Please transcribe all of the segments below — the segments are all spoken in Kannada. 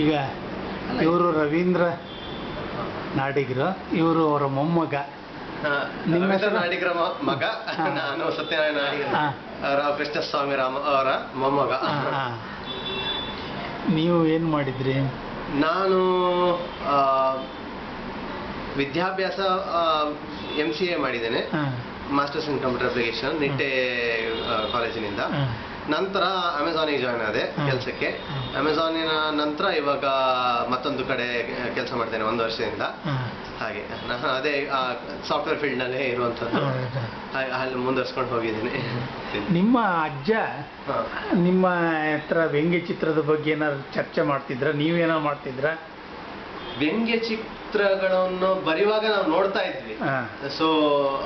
ಈಗ ಇವರು ರವೀಂದ್ರ ನಾಡಿಗರು ಇವರು ಅವರ ಮೊಮ್ಮಗ. ನಿಮ್ಮ ಹೆಸರು? ನಾಡಿಗರ ಮಗ. ನಾನು ಸತ್ಯನಾರಾಯಣ ನಾಡಿಗರ. ಹಾ. ರಾವ್ ಕೃಷ್ಣಸ್ವಾಮಿ ರಾಮ ಅವರ ಮೊಮ್ಮಗ. ನೀವು ಏನು ಮಾಡಿದ್ರಿ? ನಾನು ವಿದ್ಯಾಭ್ಯಾಸ ಎಂ ಸಿ ಎ ಮಾಡಿದ್ದೇನೆ. Masters in computer application Nitte ಕಾಲೇಜಿನಿಂದ ನಂತರ ಅಮೆಝಾನಿಗೆ ಜಾಯ್ನ್ ಆದೆ. ಕೆಲಸಕ್ಕೆ. ಅಮೆಝಾನಿನ ನಂತರ ಇವಾಗ ಮತ್ತೊಂದು ಕಡೆ ಕೆಲಸ ಮಾಡ್ತೇನೆ ಒಂದು ವರ್ಷದಿಂದ. ಹಾಗೆ. ನಾನು ಅದೇ ಸಾಫ್ಟ್ವೇರ್ ಫೀಲ್ಡ್ನಲ್ಲಿ ಇರುವಂತದ್ದು ಅಲ್ಲಿ ಮುಂದುವರ್ಸ್ಕೊಂಡು ಹೋಗಿದ್ದೀನಿ. ನಿಮ್ಮ ಅಜ್ಜ ನಿಮ್ಮ ಹತ್ರ ವ್ಯಂಗ್ಯ ಚಿತ್ರದ ಬಗ್ಗೆ ಏನಾದ್ರು ಚರ್ಚೆ ಮಾಡ್ತಿದ್ರ? ನೀವೇನೋ ಮಾಡ್ತಿದ್ರ? ವ್ಯಂಗ್ಯ ಚಿತ್ರಗಳನ್ನು ಬರೆಯುವಾಗ ನಾವು ನೋಡ್ತಾ ಇದ್ವಿ ಸೊ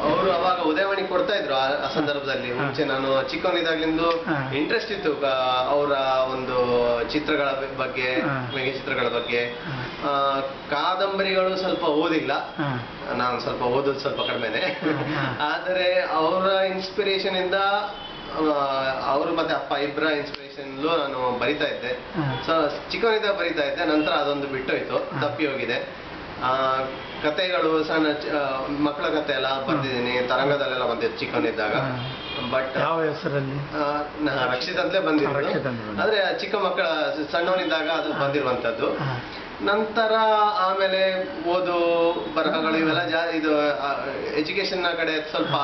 ಅವರು ಅವಾಗ ಉದಯವಾಣಿ ಕೊಡ್ತಾ ಇದ್ರು ಆ ಸಂದರ್ಭದಲ್ಲಿ. ಮುಂಚೆ ನಾನು ಚಿಕ್ಕವನಿದಾಗ್ಲಿಂದು. ಇಂಟ್ರೆಸ್ಟ್ ಇತ್ತು ಅವರ ಒಂದು ಚಿತ್ರಗಳ ಬಗ್ಗೆ. ವ್ಯಂಗ್ಯ ಚಿತ್ರಗಳ ಬಗ್ಗೆ ಆ, ಕಾದಂಬರಿಗಳು ಸ್ವಲ್ಪ ಓದಿಲ್ಲ ನಾನು ಸ್ವಲ್ಪ ಓದೋದು ಸ್ವಲ್ಪ ಕಡಿಮೆನೆ. ಆದರೆ ಅವರ ಇನ್ಸ್ಪಿರೇಷನ್ ಇಂದ ಅವರು ಮತ್ತೆ ಅಪ್ಪ ಇಬ್ಬರ ಇನ್ಸ್ಪಿರೇಷನ್ ನಾನು ಬರಿತಾ ಇದ್ದೆ. ಸೊ ಚಿಕ್ಕವನಿಂದ ಬರಿತಾ ಇದ್ದೆ ನಂತರ ಅದೊಂದು ಬಿಟ್ಟೋಯ್ತು. ತಪ್ಪಿ ಹೋಗಿದೆ ಆ, ಕತೆಗಳು ಸಣ್ಣ ಮಕ್ಕಳ ಕತೆ ಎಲ್ಲ ಬರ್ದಿದ್ದೀನಿ ತರಂಗದಲ್ಲೆಲ್ಲ ಬಂದಿತ್ತು ಚಿಕ್ಕವನಿದ್ದಾಗ. ಬಟ್ ಯಾವ ಹೆಸರಲ್ಲಿ? ರಕ್ಷಿತ ಅಂತಲೇ ಬಂದಿದ್ದು ಅಂದ್ರೆ ಆದ್ರೆ ಚಿಕ್ಕ ಮಕ್ಕಳ ಸಣ್ಣವನಿದ್ದಾಗ ಅದು ಬಂದಿರುವಂತದ್ದು ನಂತರ ಆಮೇಲೆ ಓದು ಬರಹಗಳು ಇವೆಲ್ಲ ಜಾ ಇದು ಎಜುಕೇಶನ್ನ ಕಡೆ ಸ್ವಲ್ಪ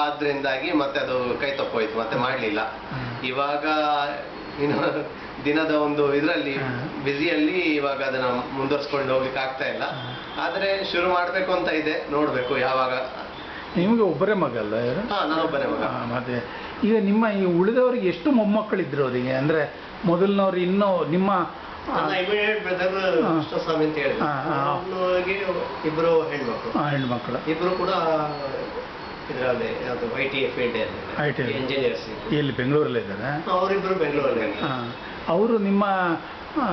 ಆದ್ರಿಂದಾಗಿ ಮತ್ತೆ ಅದು ಕೈ ತಪ್ಪೋಯ್ತು ಮತ್ತೆ ಮಾಡ್ಲಿಲ್ಲ. ಇವಾಗ ಇನ್ನು ದಿನದ ಒಂದು ಇದರಲ್ಲಿ. ಬ್ಯುಸಿಯಲ್ಲಿ ಇವಾಗ ಅದನ್ನ ಮುಂದುವರ್ಸ್ಕೊಂಡು ಹೋಗ್ಲಿಕ್ಕೆ ಆಗ್ತಾ ಇಲ್ಲ. ಆದ್ರೆ ಶುರು ಮಾಡ್ಬೇಕು ಅಂತ ಇದೆ ನೋಡ್ಬೇಕು ಯಾವಾಗ ನಿಮಗೆ ಒಬ್ಬರೇ ಮಗ ಅಲ್ಲ ಇವರು ಹಾ ನಾನೊಬ್ಬನೇ ಮಗ. ಆ, ಮತ್ತೆ ಈಗ ನಿಮ್ಮ ಈ ಉಳಿದವರಿಗೆ ಎಷ್ಟು ಮೊಮ್ಮಕ್ಕಳಿದ್ರು ಅವರಿಗೆ? ಅಂದ್ರೆ ಮೊದಲಿನವ್ರು ಇನ್ನೂ ನಿಮ್ಮ ಆ, ನನ್ನ ಇಮಿಡಿಯೇಟ್ ಬ್ರದರ್ ಹಾ. ಕೃಷ್ಣಸ್ವಾಮಿ ಅಂತ ಹೇಳಿ ಹಾ, ಹಾ. ಅವ್ನಿಗೆ ಇಬ್ರು ಹೆಣ್ಮಕ್ಳು. ಆ, ಹೆಣ್ಮಕ್ಳು. ಇಬ್ರು ಕೂಡ ಇದರಲ್ಲಿ ಯಾವುದು I T field IT. Engineers ಎಲ್ಲಿ ಬೆಂಗಳೂರಲ್ಲೇ ಇದ್ದಾರೆ? ಅವರಿಬ್ರು ಬೆಂಗಳೂರಲ್ಲಿ ಅವರು ನಿಮ್ಮ ಆ,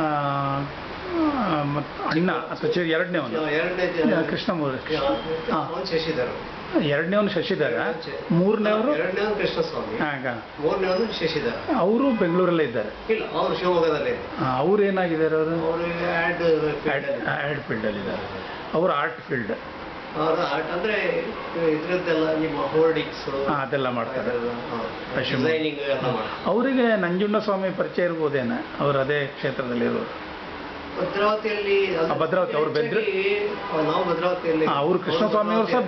ಆ, ಮತ್ ಅಣ್ಣ ಅಥವಾ ಎರಡನೇ ಎರಡನೇವನು ಎರಡನೇ ಕೃಷ್ಣಮೂರ್ತಿ. ಶಶಿಧರ್. ಎರಡನೇವನು ಶಶಿಧರ ಮೂರನೇವರು ಎರಡನೇವನು ಕೃಷ್ಣಸ್ವಾಮಿ ಮೂರನೇವನು ಶಶಿಧರ. ಅವರು ಬೆಂಗಳೂರಲ್ಲೇ ಇದ್ದಾರೆ. ಇಲ್ಲ ಅವರು ಶಿವಮೊಗ್ಗದಲ್ಲೇ ಅವ್ರು ಏನಾಗಿದ್ದಾರೆ ಅವರು? ಅವರು ಆಡ್ ಆ್ಯಡ್ ಫೀಲ್ಡಲ್ಲಿ ಇದ್ದಾರೆ. ಅವರು ಆರ್ಟ್ ಫೀಲ್ಡ್. ಅವರ ಆರ್ಟ್ ಅಂದ್ರೆ ಇದ್ರದ್ದೆಲ್ಲ ನಿಮ್ಮ ಹೋರ್ಡಿಂಗ್ಸ್ ಅದೆಲ್ಲ ಮಾಡ್ತಾರೆ. ಅವರಿಗೆ ಡಿಸೈನಿಂಗ್ ಎಲ್ಲ ಅವರಿಗೆ ನಂಜುಂಡಸ್ವಾಮಿ ಪರಿಚಯ ಇರ್ಬೋದೇನ? ಅವರು ಅದೇ ಕ್ಷೇತ್ರದಲ್ಲಿರೋರು ಭದ್ರಾವತಿಯಲ್ಲಿ ಭದ್ರಾವತಿ, ಅವ್ರು ಬೆದ್ರ- ನಾವು ಭದ್ರಾವತಿಯಲ್ಲಿ ಅವರು ಕೃಷ್ಣಸ್ವಾಮಿ ಅವರು ಸಹ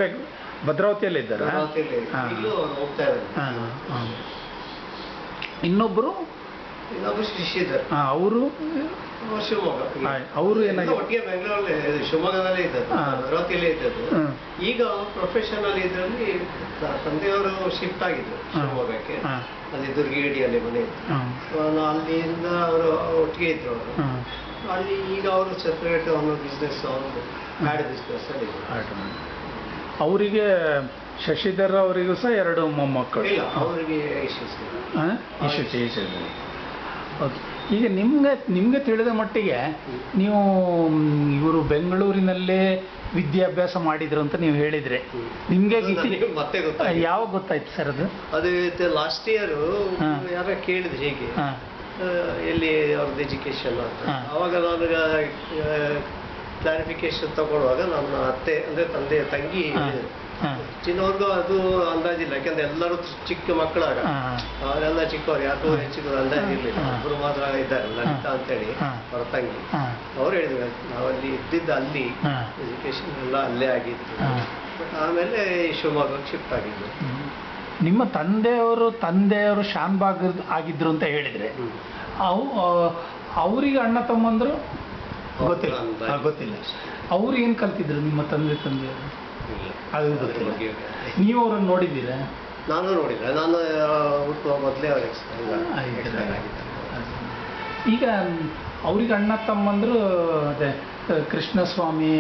ಭದ್ರಾವತಿಯಲ್ಲೇ ಇದ್ದಾರೆ. ಅವ್ರು ಇನ್ನೊಬ್ಬರು ಅವರು? ಅವ್ರು ಅವರು ಒಟ್ಟಿಗೆ ಬೆಂಗಳೂರಲ್ಲಿ ಶಿವಮೊಗ್ಗದಲ್ಲೇ ಇದ್ದದ್ದು. ಭದ್ರಾವತಿಯಲ್ಲೇ ಇದ್ದದ್ದು. ಈಗ ಪ್ರೊಫೆಷನಲ್ ಇದರಲ್ಲಿ ತಂದೆಯವರು ಶಿಫ್ಟ್ ಆಗಿದ್ರು. ಶಿವಮೊಗ್ಗಕ್ಕೆ. ಅಲ್ಲಿ ದುರ್ಗಿಡಿಯಲ್ಲಿ ಮನೆ ಇತ್ತು. ಅಲ್ಲಿಂದ ಅವರು ಒಟ್ಟಿಗೆ ಇದ್ರು ಅವರು. ಅಲ್ಲಿ ಈಗ ಅವರು ಸೆಪರೇಟ್ ಅವ್ರ ಬಿಸ್ನೆಸ್ ಅವನು ಬ್ಯಾಡ್ ಬಿಸ್ನೆಸ್ ಅಲ್ಲಿ ಅವರಿಗೆ ಶಶಿಧರ್ ಅವರಿಗೂ ಸಹ ಎರಡು ಮೊಮ್ಮಕ್ಕಳು. ಅವರಿಗೆ ಓಕೆ. ಈಗ ನಿಮ್ಗೆ ನಿಮ್ಗೆ ತಿಳಿದ ಮಟ್ಟಿಗೆ ನೀವು ಇವರು ಬೆಂಗಳೂರಿನಲ್ಲೇ ವಿದ್ಯಾಭ್ಯಾಸ ಮಾಡಿದ್ರು ಅಂತ ನೀವು ಹೇಳಿದ್ರೆ ನಿಮ್ಗೆ ಮತ್ತೆ ಯಾವ ಯಾವಾಗ ಗೊತ್ತಾಯ್ತು ಸರ್ ಅದು? ಅದು ಲಾಸ್ಟ್ ಇಯರ್ ಯಾರೋ ಕೇಳಿದ್ರು ಹೀಗೆ. ಎಲ್ಲಿ ಅವ್ರದ್ದು ಎಜುಕೇಶನ್ ಅಂತ. ಅವಾಗ ನಾನು ಕ್ಲಾರಿಫಿಕೇಶನ್ ತಗೊಳ್ಳುವಾಗ ನನ್ನ ಅತ್ತೆ ಅಂದ್ರೆ ತಂದೆ ತಂಗಿ ಚಿನ್ನವ್ರಿಗೂ ಅದು ಅಂದಾಜಿಲ್ಲ ಯಾಕಂದ್ರೆ ಎಲ್ಲರೂ ಚಿಕ್ಕ ಮಕ್ಕಳಾಗ. ಅವರೆಲ್ಲ ಚಿಕ್ಕವ್ರು ಯಾರು ಹೆಚ್ಚಿದ್ರು ಅಂದಾಜಿರ್ಲಿಲ್ಲ ಹಾ. ಒಬ್ಬರು ಮಾತ್ರ ಇದ್ದಾರೆ ಲಲಿತಾ ಅಂತೇಳಿ ಹೇಳಿ ಅವರ ತಂಗಿ. ಅವ್ರು ಹೇಳಿದ್ರು ನಾವಲ್ಲಿ ಇದ್ದಿದ್ದ ಅಲ್ಲಿ ಎಜುಕೇಶನ್ ಎಲ್ಲ ಅಲ್ಲೇ ಆಗಿತ್ತು. ಬಟ್ ಆಮೇಲೆ ಶಿವಮೊಗ್ಗ ಶಿಫ್ಟ್ ಆಗಿದ್ದು. ನಿಮ್ಮ ತಂದೆಯವರು ತಂದೆಯವರು ಶಾನ್ಬಾಗ್ ಆಗಿದ್ರು ಅಂತ ಹೇಳಿದ್ರೆ ಅವು ಅವರಿಗೆ ಅಣ್ಣ ತಮ್ಮಂದ್ರು? ಗೊತ್ತಿಲ್ಲ. ಗೊತ್ತಿಲ್ಲ. ಅವ್ರು ಏನು ಕಲ್ತಿದ್ರು ನಿಮ್ಮ ತಂದೆ ತಂದೆಯವರು? ಇಲ್ಲ. ಅದು ಗೊತ್ತಿಲ್ಲ. ನೀವು ಅವ್ರನ್ನ ನೋಡಿದ್ದೀರಾ? ನಾನು ನೋಡಿದ್ರೆ ನಾನು ಹುಟ್ಟುವ ಮೊದಲೇ. ಈಗ ಅವ್ರಿಗೆ ಅಣ್ಣ ತಮ್ಮಂದ್ರು ಅದೇ ಕೃಷ್ಣಸ್ವಾಮಿ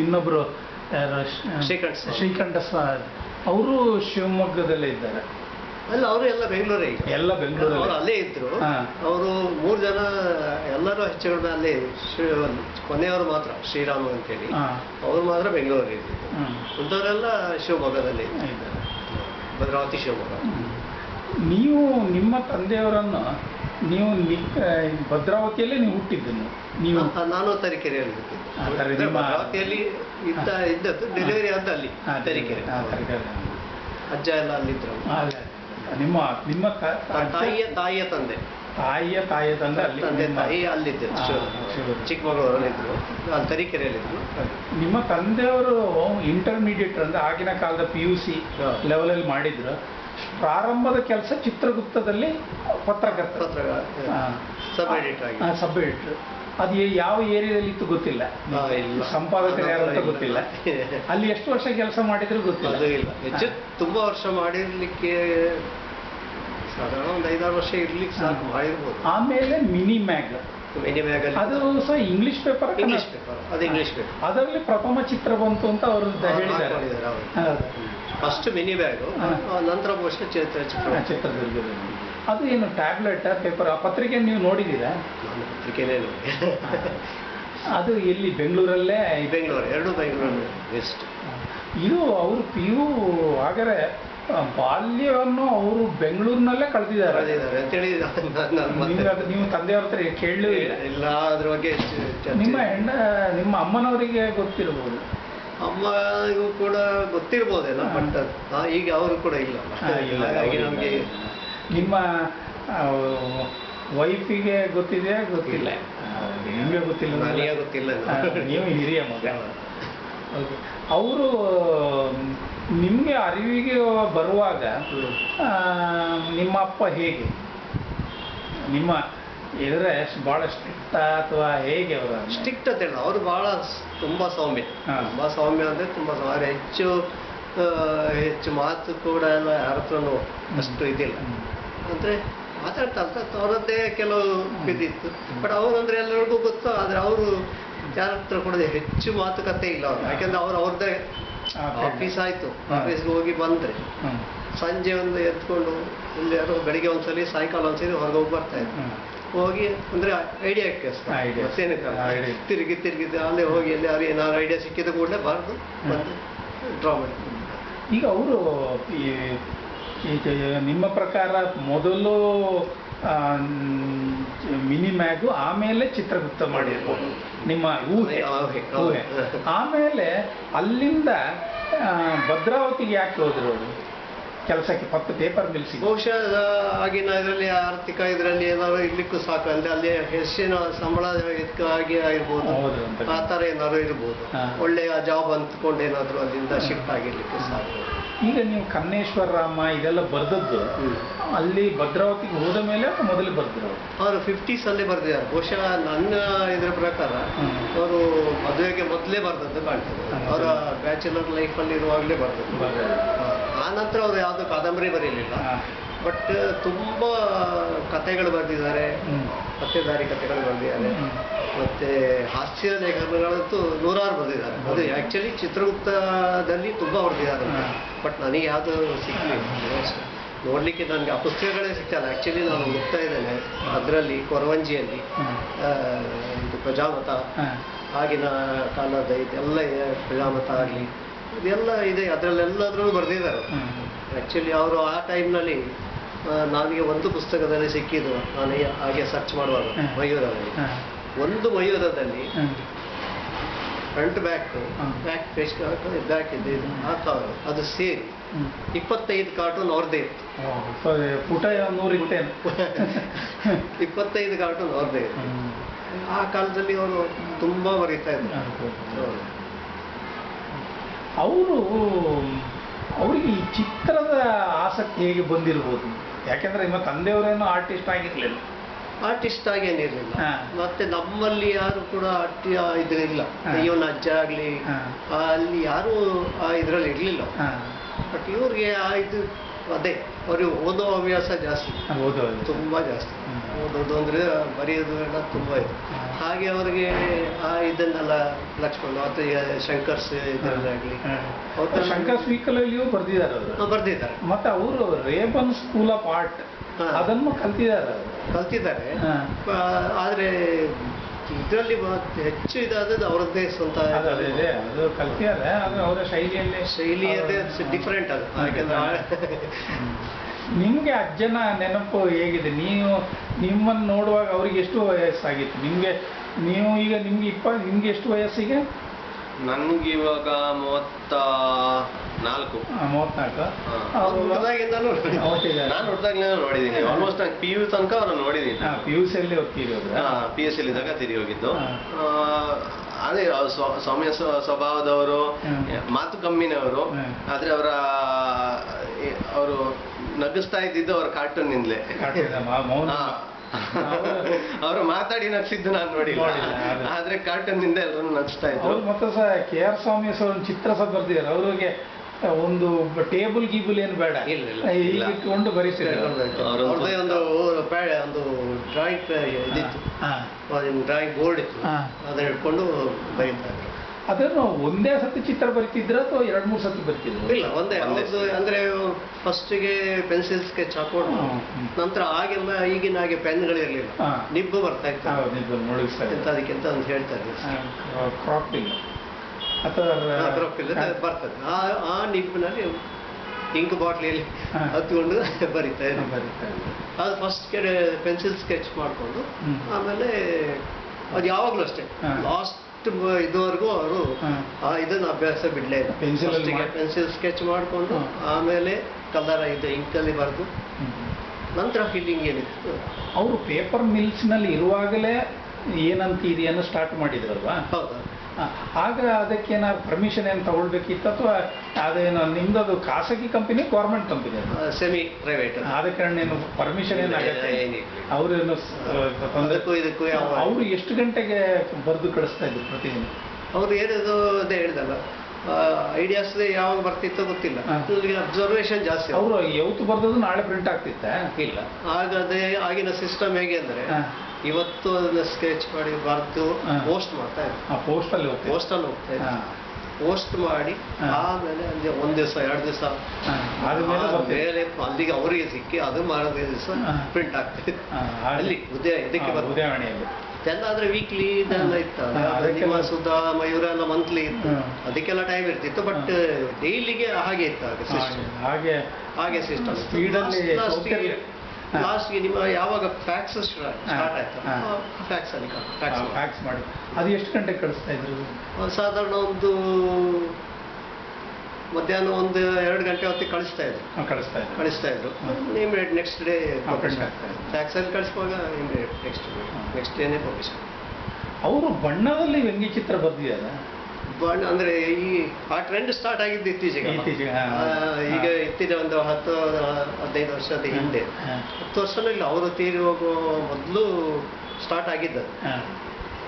ಇನ್ನೊಬ್ಬರು ಶ್ರೀಕಂಠ. ಶ್ರೀಕಂಠ ಸ್ವಾಮಿ ಅವರು ಶಿವಮೊಗ್ಗದಲ್ಲೇ ಇದ್ದಾರೆ. ಅಲ್ಲ ಅವರು ಎಲ್ಲ ಬೆಂಗಳೂರೇ ಎಲ್ಲ ಅವರು ಬೆಂಗಳೂರಲ್ಲಿ ಅಲ್ಲೇ ಇದ್ರು. ಅವರು ಮೂರು ಜನ ಎಲ್ಲರೂ ಹೆಚ್ಚು ಕಡಿಮೆ ಅಲ್ಲೇ ಶ್ರೀ- ಕೊನೆಯವರು ಮಾತ್ರ ಶ್ರೀರಾಮ ಅಂತೇಳಿ. ಹೇಳಿ ಅವರು ಮಾತ್ರ ಬೆಂಗಳೂರಲ್ಲಿ ಇದ್ದಿದ್ದು. ಉಳಿದವರೆಲ್ಲ ಶಿವಮೊಗ್ಗದಲ್ಲಿ ಭದ್ರಾವತಿ ಶಿವಮೊಗ್ಗ. ನೀವು ನಿಮ್ಮ ತಂದೆಯವರನ್ನು ನೀವು ಭದ್ರಾವತಿಯಲ್ಲಿ ನೀವು ಹುಟ್ಟಿದ್ದು ನೀವು? ನಾನು ತರೀಕೆರೆಯಲ್ಲಿ ನಿಮ್ಮ- ಭದ್ರಾವತಿಯಲ್ಲಿ ಇದ್ದ ಇದ್ದದ್ದು ಡೆಲಿವರಿ ಆದ ಅಲ್ಲಿ ತರೀಕೆರೆ. ಅಜ್ಜ ಎಲ್ಲ ಅಲ್ಲಿದ್ರು. ಆ, ಅಲ್ಲ. ನಿಮ್ಮ ನಿಮ್ಮ ತಾಯಿಯ ತಾಯಿಯ ತಂದೆ. ತಾಯಿಯ ತಾಯಿಯ ತಂದೆ ಅಲ್ಲಿ ತಂದೆ ತಾಯಿ ಅಲ್ಲಿದ್ದೆ ಆ, ಶಿವರು. ಚಿಕ್ಕಮಗಳೂರಲ್ಲಿದ್ರು ಅಲ್ಲಿ ತರೀಕೆರೆಯಲ್ಲಿದ್ರು ನಿಮ್ಮ ತಂದೆಯವರು ಇಂಟರ್ಮೀಡಿಯೇಟ್ ಅಂದ್ರೆ ಆಗಿನ ಕಾಲದ ಪಿ ಯು ಸಿ ಲೆವೆಲಲ್ಲಿ ಮಾಡಿದ್ರು. ಪ್ರಾರಂಭದ ಕೆಲಸ ಚಿತ್ರಗುಪ್ತದಲ್ಲಿ ಪತ್ರಕರ್ತ ಪತ್ರಕರ್ತ ಸಬ್ ಎಡಿಟರ್ ಆಗಿ. ಸಬ್ ಎಡಿಟರ್ ಅದು ಯಾವ ಏರಿಯಾದಲ್ಲಿ ಇತ್ತು ಗೊತ್ತಿಲ್ಲ. ಸಂಪಾದಕರು ಯಾರು ಅಂತ ಗೊತ್ತಿಲ್ಲ. ಅಲ್ಲಿ ಎಷ್ಟು ವರ್ಷ ಕೆಲಸ ಮಾಡಿದ್ರು ಗೊತ್ತಿಲ್ಲ. ಹೆಚ್ಚು ತುಂಬಾ ವರ್ಷ ಮಾಡಿರ್ಲಿಕ್ಕೆ ಸಾಧಾರಣ ಒಂದು ಐದಾರು ವರ್ಷ ಇರ್ಲಿಕ್ಕೆ ಸಾಕು ಮಾಡಿರ್ಬೋದು ಆಮೇಲೆ ಮಿನಿ ಮ್ಯಾಗ್. ಅದು ಸಹ ಇಂಗ್ಲಿಷ್ ಪೇಪರ್ ಇಂಗ್ಲಿಷ್ ಪೇಪರ್ ಅದು ಇಂಗ್ಲಿಷ್ ಪೇಪರ್ ಅದರಲ್ಲಿ ಪ್ರಥಮ ಚಿತ್ರ ಬಂತು ಅಂತ ಅವರು ಹೇಳಿದ್ದಾರೆ. ಫಸ್ಟ್ ಮಿನಿ ಬ್ಯಾಗ್ ನಂತರ ಚಿತ್ರದುರ್ಗದಲ್ಲಿ. ಅದು ಏನು ಟ್ಯಾಬ್ಲೆಟ್ ಪೇಪರ್ ಆ ಪತ್ರಿಕೆ ನೀವು ನೋಡಿದ್ದೀರಾ? ನಾನು ಪತ್ರಿಕೆನೇ ನೋಡಿ ಅದು ಎಲ್ಲಿ ಬೆಂಗಳೂರಲ್ಲೇ. ಬೆಂಗಳೂರು ಎರಡು ಬೆಂಗಳೂರು. ಬೆಸ್ಟ್. ಇದು ಅವರು ಪಿ ಯು ಹಾಗಾದ್ರೆ ಬಾಲ್ಯವನ್ನು ಅವರು ಬೆಂಗಳೂರಿನಲ್ಲೇ ಕಳೆದಿದ್ದಾರೆ. ಅಂತೇಳಿ ನೀವು ಮತ್ತೆ ಅದು ನೀವು ತಂದೆಯವ್ರ ಹತ್ರ ಕೇಳಲೂ ಇಲ್ಲ. ಇಲ್ಲ ಅದ್ರ ಬಗ್ಗೆ ಚರ್ಚೆ ನಿಮ್ಮ ಹೆಣ್ಣ ನಿಮ್ಮ ಅಮ್ಮನವರಿಗೆ ಗೊತ್ತಿರಬಹುದು ಅಮ್ಮಗೂ ಕೂಡ ಗೊತ್ತಿರ್ಬೋದೇನೋ. ಬಟ್ ಈಗ ಅವರು ಕೂಡ ಇಲ್ಲ. ಹಾ, ಇಲ್ಲ, ಹಾಗಾಗಿ ಅವ್ರು ನಮಗೆ ಇಲ್ಲ. ನಿಮ್ಮ ವೈಫಿಗೆ ಗೊತ್ತಿದೆಯಾ? ಗೊತ್ತಿಲ್ಲ. ನಿಮಗೆ ಗೊತ್ತಿಲ್ಲ ನನಗೆ ಗೊತ್ತಿಲ್ಲ. ನೀವು ಹಿರಿಯ ಮಗ. ಅವರು ನಿಮಗೆ ಅರಿವಿಗೆ ಬರುವಾಗ ನಿಮ್ಮ ಅಪ್ಪ ಹೇಗೆ? ನಿಮ್ಮ ಎದುರೆ ಭಾಳ ಸ್ಟ್ರಿಕ್ಟ ಅಥವಾ ಹೇಗೆ ಅವರು? ಸ್ಟ್ರಿಕ್ಟ್ ಅಂತ ಹೇಳಿದ್ರು ಅವರು ಭಾಳ ತುಂಬ ಸೌಮ್ಯ. ತುಂಬ ಸೌಮ್ಯ ಅಂದರೆ ತುಂಬ ಸೌಮ್ಯ. ಹೆಚ್ಚು ಹೆಚ್ಚು ಮಾತು ಕೂಡ ಯಾರ ಹತ್ರನೂ ಅಷ್ಟು ಇದಿಲ್ಲ. ಅಂದ್ರೆ ಮಾತಾಡ್ತಾ ಅವರದ್ದೇ ಕೆಲವು ಇದಿತ್ತು. ಬಟ್ ಅವರಂದ್ರೆ ಎಲ್ಲರಿಗೂ ಗೊತ್ತು ಆದ್ರೆ ಅವರು ಯಾರ ಹತ್ರ ಕೂಡ ಹೆಚ್ಚು ಮಾತುಕತೆ ಇಲ್ಲ ಅವ್ರು. ಯಾಕಂದ್ರೆ ಅವ್ರು ಅವ್ರದ್ದೇ ಆಫೀಸ್ ಆಯ್ತು. ಆಫೀಸ್ಗೆ ಹೋಗಿ ಬಂದ್ರೆ. ಸಂಜೆ ಒಂದು ಎತ್ಕೊಂಡು ಇಲ್ಲಿ ಯಾರೋ ಬೆಳಿಗ್ಗೆ ಒಂದ್ಸಲಿ ಸಾಯಂಕಾಲ ಒಂದ್ಸಲಿ ಹೊರಗೆ ಹೋಗಿ ಬರ್ತಾ ಇದ್ರು. ಹೋಗಿ ಅಂದ್ರೆ ಐಡಿಯಾ idea. ತಿರುಗಿ ತಿರುಗಿ ಅಲ್ಲಿ ಹೋಗಿ ಅಲ್ಲಿ ಅವ್ರಿಗೆ ಏನಾದ್ರು ಐಡಿಯಾ ಸಿಕ್ಕಿದ ಕೂಡಲೇ ಬಾರ್ದು ಬಂದು ಡ್ರಾ ಮಾಡಿ ಈಗ ಅವರು ನಿಮ್ಮ ಪ್ರಕಾರ ಮೊದಲು ಮಿನಿ ಮ್ಯಾಗು ಆಮೇಲೆ ಚಿತ್ರಗುಪ್ತ ಮಾಡಿರ್ಬೋದು. ನಿಮ್ಮ ಊಹೆ ಊಹೆ, ಆಮೇಲೆ ಅಲ್ಲಿಂದ ಭದ್ರಾವತಿಗೆ ಯಾಕೆ ಹೋದ್ರು ಅವರು? ಕೆಲಸಕ್ಕೆ ಪತ್ತು ಪೇಪರ್ ಮಿಲ್ ಬಹುಶಃ ಆಗಿನ ಇದರಲ್ಲಿ ಆರ್ಥಿಕ ಇದರಲ್ಲಿ ಏನಾದ್ರು ಇರ್ಲಿಕ್ಕೂ ಸಾಕು. ಅಂದ್ರೆ ಅಲ್ಲಿ ಹೆಚ್ಚಿನ ಸಂಬಳ ಇದಕ್ಕಾಗಿ ಆಗಿರ್ಬೋದು. ಆ ಥರ ಏನಾದ್ರು ಇರ್ಬೋದು. ಒಳ್ಳೆಯ ಜಾಬ್ ಅಂತ್ಕೊಂಡು ಏನಾದರೂ ಅಲ್ಲಿಂದ ಶಿಫ್ಟ್ ಆಗಿರ್ಲಿಕ್ಕೂ ಸಾಕು. ಈಗ ನೀವು ಕನ್ನೇಶ್ವರ ರಾಮ ಇದೆಲ್ಲ ಬರ್ದದ್ದು ಅಲ್ಲಿ ಭದ್ರಾವತಿಗೆ ಹೋದ ಮೇಲೆ ಮೊದಲು ಬರ್ದಿರೋ ಅವರು ಫಿಫ್ಟೀಸ್ ಅಲ್ಲಿ ಬರ್ದಿದ್ದಾರೆ. ಬಹುಶಃ ನನ್ನ ಇದ್ರ ಪ್ರಕಾರ ಅವರು ಮದುವೆಗೆ ಮೊದಲೇ ಬರ್ದದ್ದು ಕಾಣ್ತದೆ. ಅವರ ಬ್ಯಾಚುಲರ್ ಲೈಫಲ್ಲಿ ಇರುವಾಗಲೇ ಬರ್ದದ್ದು. ಆ ನಂತರ ಅವರು ಯಾವುದು ಕಾದಂಬರಿ ಬರೀಲಿಲ್ಲ. ಬಟ್ ತುಂಬಾ ಕಥೆಗಳು ಬರೆದಿದ್ದಾರೆ. ಪತ್ತೆದಾರಿ ಕಥೆಗಳು ಬರೆದಿದ್ದಾರೆ. ಮತ್ತೆ ಹಾಸ್ಯ ಲೇಖನಗಳಂತೂ ನೂರಾರು ಬರೆದಿದ್ದಾರೆ. ಅದು ಆ್ಯಕ್ಚುಲಿ ಚಿತ್ರಗುಪ್ತದಲ್ಲಿ ತುಂಬಾ ಬರೆದಿದ್ದಾರೆ. ಬಟ್ ನನಗೆ ಯಾವುದು ಸಿಕ್ಕಲಿಲ್ಲ ನೋಡ್ಲಿಕ್ಕೆ ನನಗೆ ಆ ಪುಸ್ತಕಗಳೇ ಸಿಗ್ತಲ್ಲ ಆ್ಯಕ್ಚುಲಿ ನಾನು ಹೋಗ್ತಾ ಇದ್ದೇನೆ. ಅದರಲ್ಲಿ ಕೊರವಂಜಿಯಲ್ಲಿ ಇದು ಪ್ರಜಾಮತ ಆಗಿನ ಕಾಲದ ಇದೆಲ್ಲ ಇದೆ. ಪ್ರಜಾಮತ ಆಗಲಿ ಇದೆಲ್ಲ ಇದೆ. ಅದರಲ್ಲೆಲ್ಲದ್ರಲ್ಲೂ ಬರೆದಿದ್ದಾರೆ. ಆ್ಯಕ್ಚುಲಿ ಅವರು ಆ ಟೈಮ್ನಲ್ಲಿ ನನಗೆ ಒಂದು ಪುಸ್ತಕದಲ್ಲಿ ಸಿಕ್ಕಿದ್ದು ನಾನು ಹಾಗೆ ಸರ್ಚ್ ಮಾಡುವಾಗ. ಮಯೂರದಲ್ಲಿ. ಒಂದು ಮಯೂರದಲ್ಲಿ front back back page back ಇದೆ ಆ ಕವರ್ ಅದು ಸೇರಿ. ಇಪ್ಪತ್ತೈದು ಕಾರ್ಟೂನ್ ಅವ್ರದ್ದೇ. ಪುಟ ಇಪ್ಪತ್ತೈದು ಕಾರ್ಟೂನ್ ಅವ್ರದ್ದೇ. ಇತ್ತು ಆ ಕಾಲದಲ್ಲಿ ಅವರು ತುಂಬಾ ಬರೀತಾ ಇದ್ರು. ಅವರು ಅವರಿಗೆ ಈ ಚಿತ್ರದ ಆಸಕ್ತಿ ಹೇಗೆ ಬಂದಿರ್ಬೋದು? ಯಾಕೆಂದ್ರೆ ನಿಮ್ಮ ತಂದೆಯವರೇನು ಆರ್ಟಿಸ್ಟ್ ಆಗಿರ್ಲಿಲ್ಲ ಆರ್ಟಿಸ್ಟ್ ಆಗೇನಿರಲಿಲ್ಲ. ಮತ್ತೆ ನಮ್ಮಲ್ಲಿ ಯಾರು ಕೂಡ ಆರ್ಟಿ ಇದು ಇಲ್ಲ ಹಾ. ಇವನ್ ಅಜ್ಜ ಆಗ್ಲಿ. ಅಲ್ಲಿ ಯಾರು ಇದರಲ್ಲಿ ಇರ್ಲಿಲ್ಲ. ಬಟ್ ಇವ್ರಿಗೆ ಆ ಇದು ಅದೇ ಅವ್ರಿಗೆ ಓದೋ ಹವ್ಯಾಸ ಜಾಸ್ತಿ. ಹೌದು. ತುಂಬಾ ಜಾಸ್ತಿ. ಓದೋದು ಅಂದರೆ ಬರೆಯೋದು ಎಲ್ಲ ತುಂಬಾ ಇದೆ. ಹಾಗೆ ಅವರಿಗೆ ಆ ಇದನ್ನೆಲ್ಲ ಲಕ್ಷ್ಮಣ ಅಥವಾ ಶಂಕರ್ಸ್ ಇದರಲ್ಲಾಗ್ಲಿ. ಅವ್ರ ಶಂಕರ್ ಸ್ವೀಕಲಲ್ಲಿಯೂ ಬರ್ದಿದ್ದಾರೆ ಅವರು. ಬರೆದಿದ್ದಾರೆ. ಮತ್ತೆ ಅವರು ರೇಬನ್ ಸ್ಕೂಲ್ ಆಫ್ ಆರ್ಟ್. ಅದನ್ನು ಕಲ್ತಿದ್ದಾರೆ ಕಲ್ತಿದ್ದಾರೆ. ಆದ್ರೆ ಇದರಲ್ಲಿ ಹೆಚ್ಚು ಇದಾದದ್ದು ಅವರದ್ದೇ ಸ್ವಂತ ಅದು ಅದೇ ಕಲ್ತಿದ್ದಾರೆ ಅವರ ಶೈಲಿಯಲ್ಲೇ. ಶೈಲಿ ಅದೇ. ಡಿಫ್ರೆಂಟ್ ಅದು ಯಾಕಂದ್ರೆ ನಿಮಗೆ ಅಜ್ಜನ ನೆನಪು ಹೇಗಿದೆ? ನೀವು ನಿಮ್ಮನ್ನು ನೋಡುವಾಗ ಅವ್ರಿಗೆ ಎಷ್ಟು ವಯಸ್ಸಾಗಿತ್ತು? ನಿಮಗೆ ನೀವು ಈಗ ನಿಮ್ಗೆ ಇಪ್ಪ ನಿಮ್ಗೆ ಎಷ್ಟು ವಯಸ್ಸಿಗೆ? ನನ್ಗೆ ಇವಾಗ ಮೂವತ್ತ ನಾಲ್ಕು. ಆ, ಮೂವತ್ನಾಲ್ಕು? ಹಾ. ಅವತ್ತಿಗೆ ನಾನು ಹುಡ್ದಾಗ್ಲೇ ನೋಡಿದ್ದೀನಿ. ಆಲ್ಮೋಸ್ಟ್ ನಾನು ಪಿ ಯು ತನಕ ಅವ್ರನ್ನ ನೋಡಿದ್ದೀನಿ. ಹಾ, ಪಿ ಯು ಸಿಯಲ್ಲಿ ಓದ್ತಿರೋದು ಪಿ ಎಸ್ ಎಲ್ ಇದ್ದಾಗ ತಿರಿ ಹೋಗಿದ್ದು. ಹಾ. ಆ, ಅದೇ ಸೌಮ್ಯ ಸ್ವಭಾವದವರು ಮಾತು ಕಮ್ಮಿನವರು. ಆದ್ರೆ ಅವರ ಅವರು ನಗಿಸ್ತಾ ಇದ್ದಿದ್ದು ಅವ್ರ ಕಾರ್ಟೂನ್ ನಿಂದಲೇ. ಅವರು ಮಾತಾಡಿ ನಗಿಸಿದ್ದು ನಾನು ನೋಡಿಲ್ಲ. ಆದ್ರೆ ಕಾರ್ಟನ್ನಿಂದ ಎಲ್ಲರೂ ನಗಿಸ್ತಾ ಇದ್ರು. ಅವ್ರು ಮತ್ತೆ ಸಹ ಕೆ ಆರ್ ಸ್ವಾಮಿ ಸರ್ ಒಂದು ಚಿತ್ರ ಸಹ ಬರ್ತಿದ್ದಾರೆ ಅವ್ರಿಗೆ ಒಂದು ಟೇಬಲ್ ಗೀಬಲ್ ಏನು ಬೇಡ. ಇಲ್ಲ, ಇಲ್ಲ. ಇಟ್ಕೊಂಡು ಬರೀತಾರೆ ಅವ್ರೊಂದು ಅವ್ರದ್ದೇ ಒಂದು ಒಂದು ಡ್ರಾಯಿಂಗ್ ಇದಿತ್ತು. ಡ್ರಾಯಿಂಗ್ ಬೋರ್ಡ್ ಇತ್ತು. ಅದನ್ನ ಹಿಡ್ಕೊಂಡು ಬರೀತಾ ಇದ್ರು. ಅದನ್ನು ಒಂದೇ ಸತಿ ಚಿತ್ರ ಬರಿತಿದ್ರ ಅಥವಾ ಎರಡು ಮೂರು ಸತಿ ಬರ್ತಿದ್ರು? ಇಲ್ಲ ಒಂದೇ ಒಂದು ಅಂದರೆ ಫಸ್ಟಿಗೆ ಪೆನ್ಸಿಲ್ ಸ್ಕೆಚ್ ಹಾಕೊಂಡು. ನಂತರ ಆಗೆಲ್ಲ ಈಗಿನ ಹಾಗೆ ಪೆನ್ಗಳಿರಲಿಲ್ಲ. ನಿಬ್ಬು ಬರ್ತಾ ಇತ್ತು. ಎಂತ ಅದಕ್ಕೆ ಅಂತ ಹೇಳ್ತಾ ಇದ್ರು ಕ್ರಾಪ್ ಇಲ್ಲ. ಅಥವಾ ಬರ್ತದೆ. ಆ ಆ ನಿಬ್ಬಿನಲ್ಲಿ ಇಂಕ್ ಬಾಟ್ಲಿಯಲ್ಲಿ. ಹತ್ಕೊಂಡು ಬರಿತಾ ಇದ್ರು ಬರಿತಾ ಅದು ಫಸ್ಟ್ ಕಡೆ ಪೆನ್ಸಿಲ್ ಸ್ಕೆಚ್ ಮಾಡಿಕೊಂಡು ಆಮೇಲೆ ಅದು ಯಾವಾಗಲೂ ಅಷ್ಟೇ. ಹಾ. ಲಾಸ್ಟ್ ಇದುವರೆಗೂ ಅವರು. ಆ ಇದನ್ನ ಅಭ್ಯಾಸ ಬಿಡಲೇ ಇಲ್ಲ. ಪೆನ್ಸಿಲ್ ಪೆನ್ಸಿಲ್ ಸ್ಕೆಚ್ ಮಾಡಿಕೊಂಡು ಆಮೇಲೆ ಕಲರ್ ಇದು ಇಂಕಲ್ಲಿ ಬರೆದು. ನಂತರ ಫೀಲಿಂಗ್ ಏನಿತ್ತು. ಅವರು ಪೇಪರ್ ಮಿಲ್ಸ್ನಲ್ಲಿ ಇರುವಾಗಲೇ ಏನಂತ ಅನ್ನೋ ಸ್ಟಾರ್ಟ್ ಮಾಡಿದ್ರಲ್ವಾ? ಹೌದಾ. ಆಗ ಅದಕ್ಕೆ ಏನಾದ್ರು ಪರ್ಮಿಷನ್ ಏನು ತಗೊಳ್ಬೇಕಿತ್ತು ಅಥವಾ ಅದೇನು ನಿಮ್ದದು ಖಾಸಗಿ ಕಂಪನಿ ಗೌರ್ಮೆಂಟ್ ಕಂಪನಿ ಅದು? ಸೆಮಿ ಪ್ರೈವೇಟ್ ಆದ ಕಾರಣ ಏನು ಪರ್ಮಿಷನ್ ಏನು. ಅವ್ರೇನು ಅದಕ್ಕೂ ಇದಕ್ಕೂ ಅವರು ಎಷ್ಟು ಗಂಟೆಗೆ ಬರೆದು ಕಳಿಸ್ತಾ ಇದ್ರು ಪ್ರತಿದಿನ? ಅವ್ರು ಏನಿದು ಅದೇ ಹೇಳ್ದಲ್ಲ. ಐಡಿಯಾಸ್ ಯಾವಾಗ ಬರ್ತಿತ್ತೋ ಗೊತ್ತಿಲ್ಲ. ಅಬ್ಸರ್ವೇಷನ್ ಜಾಸ್ತಿ ಅವರು ಯಾವತ್ತು ಬರ್ದದ್ದು ನಾಳೆ ಪ್ರಿಂಟ್ ಆಗ್ತಿತ್ತ? ಇಲ್ಲ. ಆಗ ಅದೇ ಆಗಿನ ಸಿಸ್ಟಮ್ ಹೇಗೆ ಅಂದ್ರೆ. ಇವತ್ತು ಅದನ್ನ ಸ್ಕೆಚ್ ಮಾಡಿ ಬರೆದು ಹಾ. ಪೋಸ್ಟ್ ಮಾಡ್ತಾ ಇದ್ದೆ ಆ ಪೋಸ್ಟಲ್ಲಿ ಹೋಗ್ತೀವಿ ಪೋಸ್ಟ್ ಅಲ್ಲಿ ಹೋಗ್ತಾ ಇದ್ದೆ ಹಾ. ಪೋಸ್ಟ್ ಮಾಡಿ ಹಾ. ಆಮೇಲೆ ಅಲ್ಲಿ ಒಂದ್ ದಿವಸ ಎರಡು ದಿವಸ ಬೇರೆ ಆದ್ಮೇಲೆ ಬರ್ತೀವಿ ಮೇಲೆ ಅಲ್ಲಿಗೆ ಅವರಿಗೆ ಸಿಕ್ಕಿ ಅದು ಮಾರನೇ ದಿವಸ ಹಾ. ಪ್ರಿಂಟ್ ಹಾ, ಹಾಗೆ. ಅಲ್ಲಿ ಉದಯ ಇದಕ್ಕೆ ಹಾ, ಬರ್ತದೆ ಉದಯವಾಣಿಯಲ್ಲಿ ಎಲ್ಲ ಆದ್ರೆ ವೀಕ್ಲಿ ಇದೆಲ್ಲ ಇತ್ತು ಹಾ, ಅದಕ್ಕೆಲ್ಲ- ನಿಮ್ಮ ಸುಧಾ ಮಯೂರ ಎಲ್ಲ ಮಂತ್ಲಿ ಇತ್ತು. ಅದಕ್ಕೆಲ್ಲ ಟೈಮ್ ಇರ್ತಿತ್ತು ಬಟ್ ಡೈಲಿಗೆ ಹಾಗೆ ಇತ್ತು ಹಾಗೆ ಸಿಸ್ಟಮ್ ಹಾಗೆ ಹಾಗೆ ಸಿಸ್ಟಮ್ Speed ಅಲ್ಲಿ. ಲಾಸ್ಟ್ಗೆ ನಿಮ್ಮ ಯಾವಾಗ ಫ್ಯಾಕ್ಸ್ ಸ್ಟಾರ್ಟ್ ಆಯ್ತು? ಫ್ಯಾಕ್ಸಲ್ಲಿ ಫ್ಯಾಕ್ಸ್ ಅಲ್ಲಿ ಫ್ಯಾಕ್ಸ್ ಮಾಡಿ. ಅದು ಎಷ್ಟು ಗಂಟೆಗೆ ಕಳಿಸ್ತಾ ಇದ್ರು? ಸಾಧಾರಣ ಒಂದು ಮಧ್ಯಾಹ್ನ ಒಂದು ಎರಡು ಗಂಟೆ ಹೊತ್ತಿಗೆ ಕಳಿಸ್ತಾ ಇದ್ರು. ಕಳಿಸ್ತಾ ಇದ್ರು. ಕಳಿಸ್ತಾ ಇದ್ರು. ಇಮಿಡಿಯೇಟ್ ನೆಕ್ಸ್ಟ್ ಡೇ ಆಗ್ತಾ. ಫ್ಯಾಕ್ಸ್ ಅಲ್ಲಿ ಕಳಿಸುವಾಗ ಇಮಿಡಿಯೇಟ್ ನೆಕ್ಸ್ಟ್ ಡೇ. ನೆಕ್ಸ್ಟ್ ಡೇನೇ ಪಬ್ಲಿಷ್ ಅವರು ಬಣ್ಣದಲ್ಲಿ ವ್ಯಂಗ್ಯ ಚಿತ್ರ ಬರ್ದಿದ್ದಾರೆ ಬಣ್ಣ ಅಂದ್ರೆ ಈ ಆ ಟ್ರೆಂಡ್ ಸ್ಟಾರ್ಟ್ ಆಗಿದ್ದು ಇತ್ತೀಚೆಗೆ ಈಗ ಇತ್ತೀಚೆ ಒಂದು ಹತ್ತು ಹದಿನೈದು ವರ್ಷದ ಹಿಂದೆ. ಹತ್ತು ವರ್ಷನೂ ಇಲ್ಲ ಅವರು ತೀರಿ ಹೋಗುವ ಮೊದಲು ಸ್ಟಾರ್ಟ್ ಆಗಿದ್ದದು.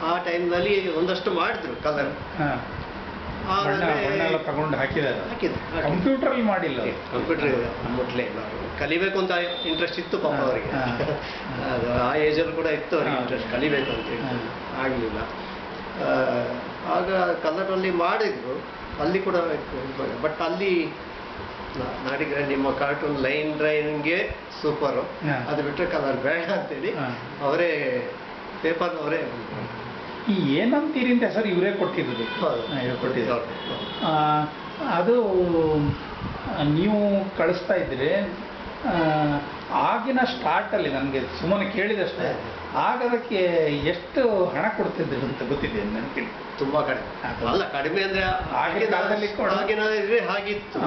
ಆ ಟೈಮ್ನಲ್ಲಿ ಒಂದಷ್ಟು ಮಾಡಿದ್ರು ಕಲರ್ ಕಂಪ್ಯೂಟರ್ ಮಾಡಿಲ್ಲ. ಕಂಪ್ಯೂಟರ್ ಮುಟ್ಲೇ ಇಲ್ಲ. ಕಲಿಬೇಕು ಅಂತ ಇಂಟ್ರೆಸ್ಟ್ ಇತ್ತು ಪಾಪ ಅವರಿಗೆ. ಆ ಏಜಲ್ಲಿ ಕೂಡ ಇತ್ತು ಅವ್ರಿಗೆ ಇಂಟ್ರೆಸ್ಟ್ ಕಲಿಬೇಕು ಅಂತ ಆಗಲಿಲ್ಲ. ಆಗ ಕಲರಲ್ಲಿ ಮಾಡಿದ್ರು ಅಲ್ಲಿ ಕೂಡ ಬಟ್ ಅಲ್ಲಿ ನಾ- ನಿಮ್ಮ ಕಾರ್ಟೂನ್ ಲೈನ್ ಡ್ರೈನ್ಗೆ ಸೂಪರು. ಅದು ಬಿಟ್ಟರೆ ಕಲರ್ ಬೇಡ ಅಂತೇಳಿ. ಅವರೇ ಪೇಪರ್ ಅವರೇ ಈ ಏನಂತೀರಿ ಅಂತ ಸರ್ ಇವರೇ ಕೊಟ್ಟಿರೋದು. ಕೊಟ್ಟಿದ್ದಾರೆ ಅದು ನೀವು ಕಳಿಸ್ತಾ ಇದ್ರೆ ಆಗಿನ ಸ್ಟಾರ್ಟಲ್ಲಿ ನನಗೆ ಸುಮ್ಮನೆ ಕೇಳಿದಷ್ಟೇ ಆಗ ಅದಕ್ಕೆ ಎಷ್ಟು ಹಣ ಕೊಡ್ತಿದ್ರು ಅಂತ ಗೊತ್ತಿದೆ ನನಗೆ ತುಂಬಾ ಕಡಿಮೆ. ಅಲ್ಲ ಕಡಿಮೆ ಅಂದ್ರೆ ಆಗಿನ ಆಗಿನ ಹಾಗಿತ್ತು.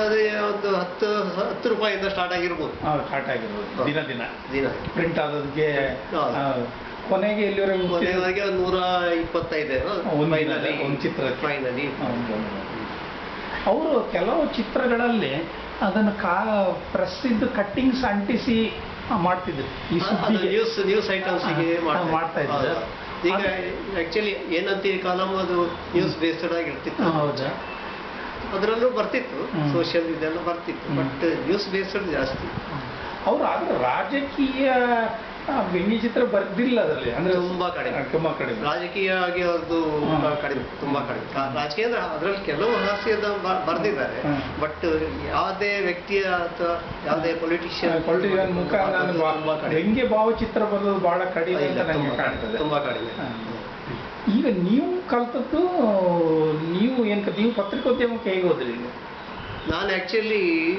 ಅದೇ ಒಂದು ಹತ್ತು ಹತ್ತು ರೂಪಾಯಿಂದ ಸ್ಟಾರ್ಟ್ ಆಗಿರ್ಬೋದು. ಸ್ಟಾರ್ಟ್ ಆಗಿರ್ಬೋದು. ದಿನ ದಿನ. ದಿನ. ಪ್ರಿಂಟ್ ಆದೋದಕ್ಕೆ ಕೊನೆಗೆ ಎಲ್ಲಿವರೆಗೆ? ಕೊನೆಯವರೆಗೆ ಒಂದು ನೂರ ಇಪ್ಪತ್ತೈದು ಒಂದು ಚಿತ್ರ. ಫೈನಲಿ ಅವರು ಕೆಲವು ಚಿತ್ರಗಳಲ್ಲಿ ಅದನ್ನು ಕಾ ಪ್ರೆಸ್ಸಿದ್ದು ಕಟ್ಟಿಂಗ್ಸ್ ಅಂಟಿಸಿ ಮಾಡ್ತಿದ್ರು. ಈ ಸುದ್ದಿಗೆ. ನ್ಯೂಸ್ ನ್ಯೂಸ್ ಐಟಮ್ಸ್ಗೆ ಮಾಡ್ತಾ ಇದ್ದಾರೆ ಈಗ ಆ್ಯಕ್ಚುಲಿ ಏನಂತೀರಿ ಕಾಲಮ್ ಅದು ನ್ಯೂಸ್ ಬೇಸ್ಡ್ ಆಗಿರ್ತಿತ್ತು. ಹೌದಾ. ಅದರಲ್ಲೂ ಬರ್ತಿತ್ತು. ಸೋಷಿಯಲ್ ಇದೆಲ್ಲ ಬರ್ತಿತ್ತು. ಬಟ್ ನ್ಯೂಸ್ ಬೇಸ್ಡ್ ಜಾಸ್ತಿ. ಅವರು ಆದ್ರೆ ರಾಜಕೀಯ ಆ, ವ್ಯಂಗ್ಯ ಚಿತ್ರ ಬರ್ದಿಲ್ಲ ಅದರಲ್ಲಿ. ಅಂದ್ರೆ ತುಂಬಾ ಕಡಿಮೆ. ತುಂಬಾ ಕಡಿಮೆ. ರಾಜಕೀಯ ಆಗಿ ಅವ್ರದ್ದು ಹ್ಮ್. ಕಡಿಮೆ ತುಂಬಾ ಕಡಿಮೆ. ರಾಜಕೀಯ ಅಂದ್ರೆ ಅದರಲ್ಲಿ ಕೆಲವು ಹಾಸ್ಯದ ಬರ್ದಿದ್ದಾರೆ. ಬಟ್ ಯಾವುದೇ ವ್ಯಕ್ತಿಯ ಅಥವಾ ಯಾವುದೇ ಪೊಲಿಟಿಷಿಯನ್ ಪೊಲಿಟಿಷಿಯನ್ ಮುಖ ವ್ಯಂಗ್ಯ ಭಾವಚಿತ್ರ ಬರೋದು ಬಹಳ ಕಡಿಮೆ ಅಂತ ನನಗೆ ತುಂಬಾ ಕಡಿಮೆ, ಕಾಣ್ತದೆ. ತುಂಬಾ ಕಡಿಮೆ. ಈಗ ನೀವು ಕಲ್ತದ್ದು ನೀವು ಏನ್ ನೀವು ಪತ್ರಿಕೋದ್ಯಮಕ್ಕೆ ಹೇಗೆ ಹೋದ್ರಿ ನಾನು ಆ್ಯಕ್ಚುಲಿ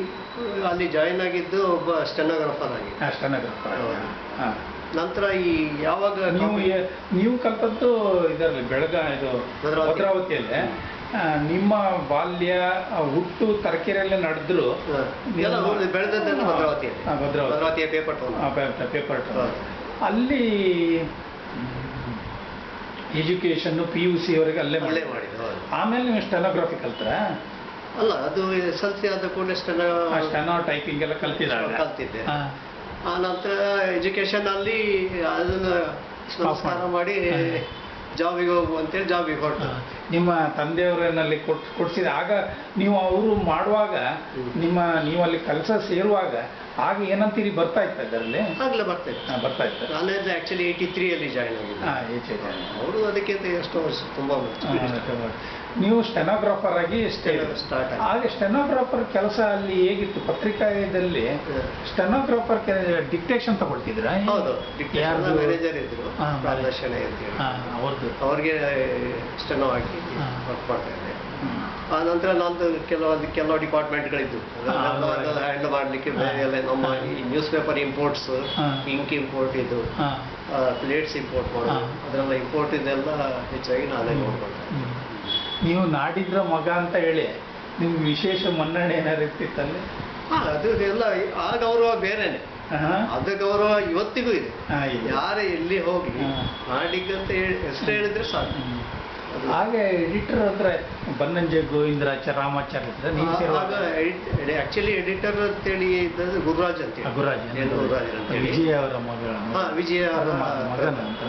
ಅಲ್ಲಿ ಜಾಯಿನ್ ಆಗಿದ್ದು ಒಬ್ಬ ಸ್ಟೆನೋಗ್ರಾಫರ್ ಆಗಿ. ಸ್ಟೆನೋಗ್ರಾಫರ್ ಹಾಂ. ನಂತರ ಈ ಯಾವಾಗ ನೀವು ಏ- ನೀವು ಕಲ್ತದ್ದು ಇದರಲ್ಲಿ ಬೆಳಗ ಇದು ಭದ್ರಾವತಿ. ಭದ್ರಾವತಿಯಲ್ಲೇ. ಆ, ನಿಮ್ಮ ಬಾಲ್ಯ ಆ, ಹುಟ್ಟು ತರಕೆರೆಯಲ್ಲೇ ನಡೆದ್ರು. ಎಲ್ಲ ಊರು ಬೆಳೆದದ್ದೆಲ್ಲ ಭದ್ರಾವತಿಯಲ್ಲಿ. ಹಾ, ಭದ್ರಾವತಿ. ಭದ್ರಾವತಿಯ ಪೇಪರ್ ಟೌನ್ ಪೇಪರ್ ಹೌದು. ಅಲ್ಲಿ ಎಜುಕೇಶನ್ ಪಿ ಯು ಸಿ ಅವರಿಗೆ ಅಲ್ಲೇ ಅಲ್ಲೇ ಮಾಡಿ ಮಾಡಿದ್ದು ಹೌದು. ಆಮೇಲೆ ನೀವು ಸ್ಟೆನೋಗ್ರಫಿ ಕಲ್ತ್ರ? ಅಲ್ಲ ಅದು ಎಸ್ ಆದ ಕೂಡಲೇ ಸ್ಟೆನೋ ಸ್ಟೆನೋ ಟೈಪಿಂಗ್ ಎಲ್ಲ ಕಲ್ತಿದ್ದಾರೆ. ಕಲ್ತಿದ್ದೆ. ಆ ನಂತರ ಎಜುಕೇಶನ್ ಅಲ್ಲಿ ಅದನ್ನ ಸಂಸ್ಕಾರ ಮಾಡಿ. ಜಾಬಿಗೆ ಹೋಗು ಅಂತೇಳಿ ಜಾಬಿಗೆ ಹೊರಟು. ನಿಮ್ಮ ತಂದೆಯವರನ್ನಲ್ಲಿ ಕೊಟ್ ಕೊಡ್ಸಿದ ಆಗ ನೀವು ಅವರು ಮಾಡುವಾಗ ನಿಮ್ಮ ನೀವು ಅಲ್ಲಿ ಕೆಲಸ ಸೇರುವಾಗ ಆಗ ಏನಂತೀರಿ ಬರ್ತಾ ಇತ್ತು ಅದರಲ್ಲಿ? ಆಗಲೇ ಬರ್ತಾ ಇತ್ತು. ಬರ್ತಾ ಇತ್ತು. ನಾನು ಆಕ್ಚುಲಿ ಏಯ್ಟಿ ತ್ರೀ ಅಲ್ಲಿ ಜಾಯಿನ್ ಆಗಿದ್ದೆ. ಅವರು ಅದಕ್ಕಿಂತ ಎಷ್ಟು ವರ್ಷ ತುಂಬಾ ನೀವು ಸ್ಟೆನೋಗ್ರಾಫರ್ ಆಗಿ ಸ್ಟಾರ್ಟ್ ಹಾಗೆ ಸ್ಟೆನೋಗ್ರಾಫರ್ ಕೆಲಸ ಅಲ್ಲಿ ಹೇಗಿತ್ತು? ಪತ್ರಿಕಾದಲ್ಲಿ ಸ್ಟೆನೋಗ್ರಾಫರ್ ಡಿಕ್ಟೇಷನ್ ತಗೊಳ್ತಿದ್ರ? ಹೌದು? ಮ್ಯಾನೇಜರ್ ಇದ್ರು ಪ್ರಾದರ್ಶನ ಅಂತೇಳಿ ಅವ್ರಿಗೆ ಸ್ಟೆನೋ ಆಗಿ ವರ್ಕ್ ಮಾಡ್ತಾ ಇದ್ದೆ ಆ ನಂತರ ನಂದು ಕೆಲವು ಕೆಲವು ಡಿಪಾರ್ಟ್ಮೆಂಟ್ಗಳಿದ್ದು ಹೌದು. ಹ್ಯಾಂಡಲ್ ಮಾಡಲಿಕ್ಕೆ. ಬೇರೆ ನಮ್ಮ ಈ news paper imports. Ink import ಇದು ಪ್ಲೇಟ್ಸ್ ಇಂಪೋರ್ಟ್ ಮಾಡೋದು. ಅದರೆಲ್ಲ ಇಂಪೋರ್ಟ್ ಇದೆಲ್ಲ ಹೆಚ್ಚಾಗಿ ನಾನೇ ನೋಡ್ಕೊಳ್ತೇನೆ. ನೀವು ನಾಡಿದ್ರ ಮಗ ಅಂತ ಹೇಳಿ ನಿಮ್ಗೆ ವಿಶೇಷ ಮನ್ನಣೆ ಏನಾರು ಇರ್ತಿತ್ತಲ್ಲಿ ಅದು ಎಲ್ಲ ಆ ಗೌರವ ಬೇರೆನೆ? ಅದು ಗೌರವ ಇವತ್ತಿಗೂ ಇದೆ. ಯಾರೇ ಎಲ್ಲಿ ಹೋಗಿ ಹಾ. ನಾಡಿಗಂತ ಹೇಳಿ ಎಷ್ಟು ಹೇಳಿದ್ರೆ ಸಾಕು. ಹಾಗೆ ಎಡಿಟರ್ ಹತ್ರ ಬನ್ನಂಜೆ ಗೋವಿಂದರಾಚಾರ್ಯ ರಾಮಾಚಾರ್ಯ ಆಕ್ಚುಲಿ ಎಡಿಟರ್ ಅಂತೇಳಿ ಇದ್ದದ್ದು ಗುರುರಾಜ್ ಅಂತ ಹೇಳಿ. ಗುರುರಾಜ್ ಎನ್ ಗುರುರಾಜ್ ಅಂತ ಹೇಳಿ. ವಿಜಯ ಅವರ ಮಗಳ ವಿಜಯ ಅವರ ಮಗನ ಅಂತ.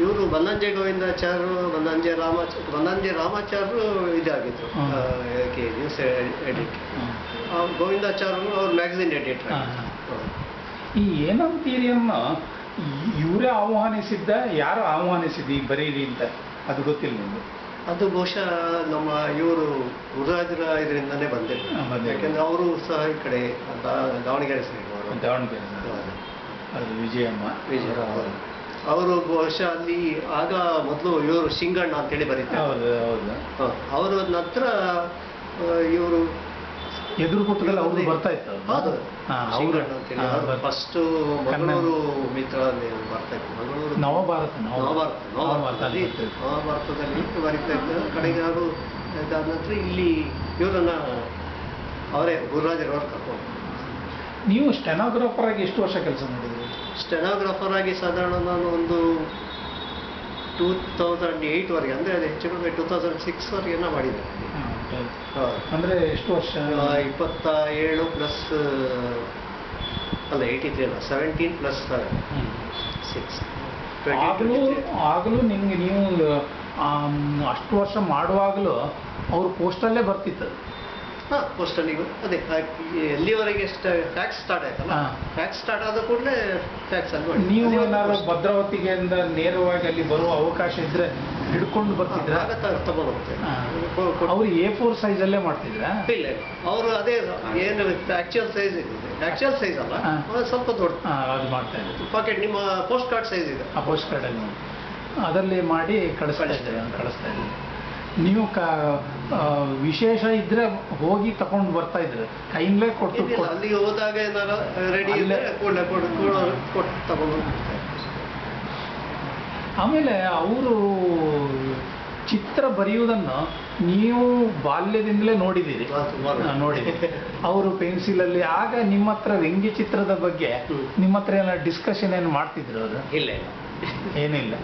ಇವರು ಬನ್ನಂಜೆ ಗೋವಿಂದಾಚಾರ್ಯರು ಬನ್ನಂಜೆ ರಾಮಾಚಾರ್ ಬನ್ನಂಜೆ ರಾಮಾಚಾರ್ಯರು ಇದಾಗಿದ್ರು. ಕೆ ನ್ಯೂಸ್ ಎಡಿಟ್. ಗೋವಿಂದಾಚಾರ್ಯರು ಅವ್ರ ಮ್ಯಾಗಝಿನ್ ಎಡಿಟರ್ ಈ. ಈ ಏನಂತೀರಿಯನ್ನು ಇವರೇ ಆಹ್ವಾನಿಸಿದ್ದ ಯಾರು ಆಹ್ವಾನಿಸಿದ್ದು ಬರೀರಿ ಅಂತ? ಅದು ಗೊತ್ತಿಲ್ಲ ನಿಮಗೆ? ಅದು ಬಹುಶಃ ನಮ್ಮ ಇವರು ಗುರುರಾಜರ ಇದರಿಂದನೇ ಬಂದಿಲ್ಲ. ಯಾಕೆಂದ್ರೆ ಅವರು ಸಹ ಈ ಕಡೆ ದಾವಣಗೆರೆ ಸೈಡ್ ದಾವಣಗೆರೆ. ಅದು ವಿಜಯಮ್ಮ. ವಿಜಯ ಅವರು ಬಹುಶಃ ಅಲ್ಲಿ ಆಗ ಮೊದಲು ಇವರು ಶಿಂಗಣ್ಣ ಅಂತೇಳಿ ಬರೀತಾರೆ. ಅವರ ನಂತರ ಇವರು ಎದುರು ಪುಟದಲ್ಲಿ ಅವರು ಬರ್ತಾ ಇತ್ತು ಶಿಂಗಣ್ಣ ಅಂತೇಳಿ ಫಸ್ಟ್ ಮಂಗಳೂರು ಮಿತ್ರ ಬರ್ತಾ ಇತ್ತು ಮಂಗಳೂರು ನವಭಾರತ ನವಭಾರತ ನವಭಾರತದಲ್ಲಿ ನವಭಾರತ ನವಭಾರತದಲ್ಲಿ ಬರೀತಾ ಇದ್ದ ಕಡೆಗೆ ಅವರು ಇದಾದ ನಂತರ ಇಲ್ಲಿ ಇವರನ್ನ ಅವರೇ ಗುರುರಾಜರವರು ಕರ್ಕೊಂಡು ನೀವು ಸ್ಟೆನೋಗ್ರಾಫರ್ ಆಗಿ ಎಷ್ಟು ವರ್ಷ ಕೆಲಸ ಮಾಡಿದ್ರಿ ಸ್ಟೆನೋಗ್ರಾಫರ್ ಆಗಿ ಸಾಧಾರಣ ನಾನು ಒಂದು ಟೂ ತೌಸಂಡ್ ಏಯ್ಟ್ವರೆಗೆ ಅಂದರೆ ಅದು ಹೆಚ್ಚು ಕಡಿಮೆ ಟೂ ತೌಸಂಡ್ ಸಿಕ್ಸ್ವರೆಗೆ ಮಾಡಿದ್ದೆ. ಅಂದರೆ ಎಷ್ಟು ವರ್ಷ? ಇಪ್ಪತ್ತ ಏಳು ಪ್ಲಸ್ ಅಲ್ಲ ಏಯ್ಟಿ ತ್ರೀ ಅಲ್ಲ ಸೆವೆಂಟೀನ್ ಪ್ಲಸ್. ಸಿಕ್ಸ್ ಆಗಲೂ ಆಗಲೂ ನಿಮಗೆ ನೀವು ಅಷ್ಟು ವರ್ಷ ಮಾಡುವಾಗಲೂ ಅವ್ರ ಪೋಸ್ಟಲ್ಲೇ ಬರ್ತಿತ್ತು. ಹಾಂ ಪೋಸ್ಟಲ್ಲಿಗೂ ಅದೇ ಆ, ಈ ಎಲ್ಲಿವರೆಗೆ ಟ್ಯಾಕ್ಸ್ ಸ್ಟಾರ್ಟ್ ಆಯ್ತಲ್ಲ ಟ್ಯಾಕ್ಸ್ ಸ್ಟಾರ್ಟ್ ಆದ ಕೂಡಲೇ ಟ್ಯಾಕ್ಸ್ ಮಾಡಿ ನೀವು ಏನಾದ್ರು post- ಭದ್ರಾವತಿಗೆ ಇಂದ ನೇರವಾಗಿ ಅಲ್ಲಿ ಬರುವ ಅವಕಾಶ ಇದ್ರೆ ಹಿಡ್ಕೊಂಡು ಬರ್ತಿದ್ರೆ? ಆಗ ತ- ತಗೊಂಡು ಹೋಗ್ತೇವೆ ಕೊ- ಅವ್ರು ಎ ಫೋರ್ ಸೈಜಲ್ಲೇ ಮಾಡ್ತಿದ್ರ? ಇಲ್ಲ ಅವರು ಅದೇ ಏನು ಆಕ್ಚುಯಲ್ ಸೈಜ್ ಇದೆ ಆಕ್ಚುಯಲ್ ಸೈಜ್ ಅಲ್ಲ. ಸ್ವಲ್ಪ ದೊಡ್ಡ. ಅದು ಮಾಡ್ತಾ ಇದ್ದಾರೆ. ಪಾಕೆಟ್ ನಿಮ್ಮ ಪೋಸ್ಟ್ ಕಾರ್ಡ್ ಸೈಜ್ ಇದೆ. ಆ ಪೋಸ್ಟ್ ಕಾರ್ಡಲ್ಲಿ ಅದರಲ್ಲಿ ಮಾಡಿ ಕಳಿಸ್ತಾ ಇದ್ದಾರೆ. ಕಳಿಸ್ತಾ ಇದ್ದಾರೆ. ನೀವು ಕ ವಿಶೇಷ ಇದ್ರೆ ಹೋಗಿ ತಗೊಂಡು ಬರ್ತಾ ಇದ್ರೆ ಕೈಯಿಂದಲೇ ಕೊಟ್ಟು ಅಲ್ಲಿಗೆ ಹೋದಾಗ ಏನಾರ ರೆಡಿ ಕೊಡು ಕೊಟ್ಟು ತಗೊಂಡು. ಆಮೇಲೆ ಅವರು ಚಿತ್ರ ಬರೆಯುವುದನ್ನು ನೀವು ಬಾಲ್ಯದಿಂದಲೇ ನೋಡಿದ್ದೀರಿ. ನೋಡಿದ್ದೀರಿ ಅವರು ಪೆನ್ಸಿಲಲ್ಲಿ ಆಗ ನಿಮ್ಮ ಹತ್ರ ವ್ಯಂಗ್ಯ ಚಿತ್ರದ ಬಗ್ಗೆ. ನಿಮ್ಮ ಹತ್ರ ಏನೋ ಡಿಸ್ಕಷನ್ ಏನು ಮಾಡ್ತಿದ್ರು ಅವರು? ಇಲ್ಲ ಇಲ್ಲ. ಏನಿಲ್ಲ.